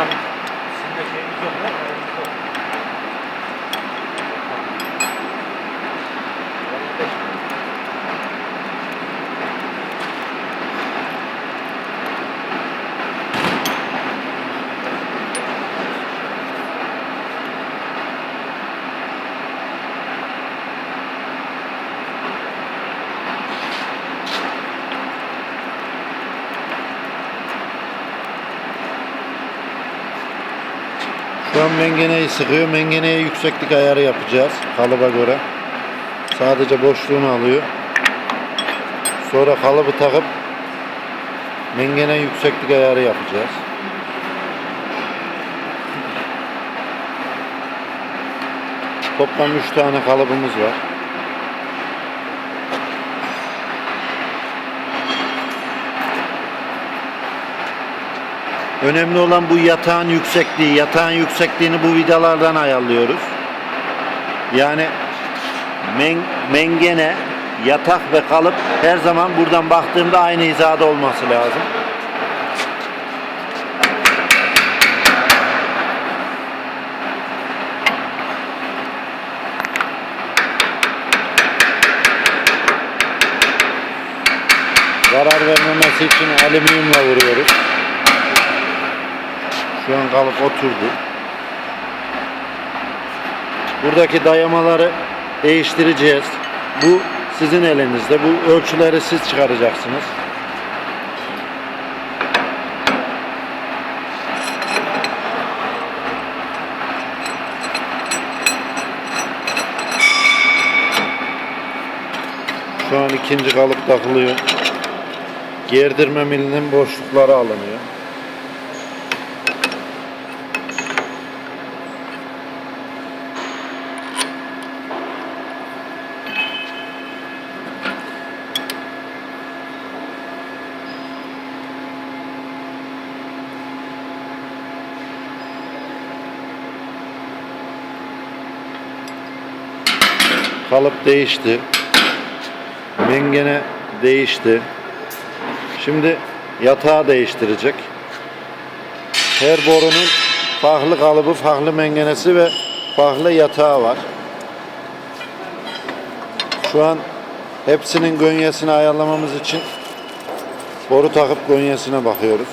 다음은신 도. Şu mengeneyi sıkıyor. Mengeneye yükseklik ayarı yapacağız kalıba göre. Sadece boşluğunu alıyor. Sonra kalıbı takıp mengene yükseklik ayarı yapacağız. Toplam 3 tane kalıbımız var. Önemli olan bu yatağın yüksekliği. Yatağın yüksekliğini bu vidalardan ayarlıyoruz. Yani men, mengene, yatak ve kalıp her zaman buradan baktığımda aynı hizada olması lazım. Zarar vermemesi için alüminyumla vuruyoruz. Şu an kalıp oturdu. Buradaki dayamaları değiştireceğiz. Bu sizin elinizde. Bu ölçüleri siz çıkaracaksınız. Şu an ikinci kalıp takılıyor. Gerdirme milinin boşlukları alınıyor. Kalıp değişti. Mengene değişti. Şimdi yatağı değiştirecek. Her borunun farklı kalıbı, farklı mengenesi ve farklı yatağı var. Şu an hepsinin gönyesini ayarlamamız için boru takıp gönyesine bakıyoruz.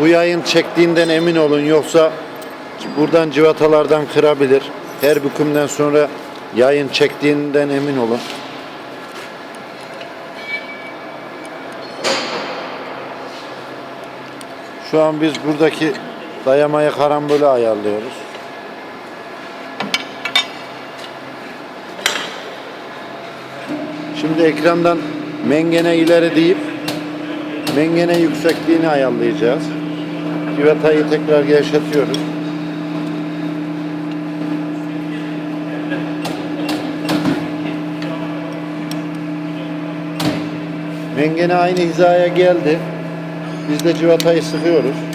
Bu yayın çektiğinden emin olun yoksa buradan civatalardan kırabilir. Her bükümden sonra yayın çektiğinden emin olun. Şu an biz buradaki dayamayı karambole ayarlıyoruz. Şimdi ekrandan mengene ileri deyip mengene yüksekliğini ayarlayacağız. Civatayı tekrar gevşetiyoruz. Mengene aynı hizaya geldi. Biz de civatayı sıkıyoruz.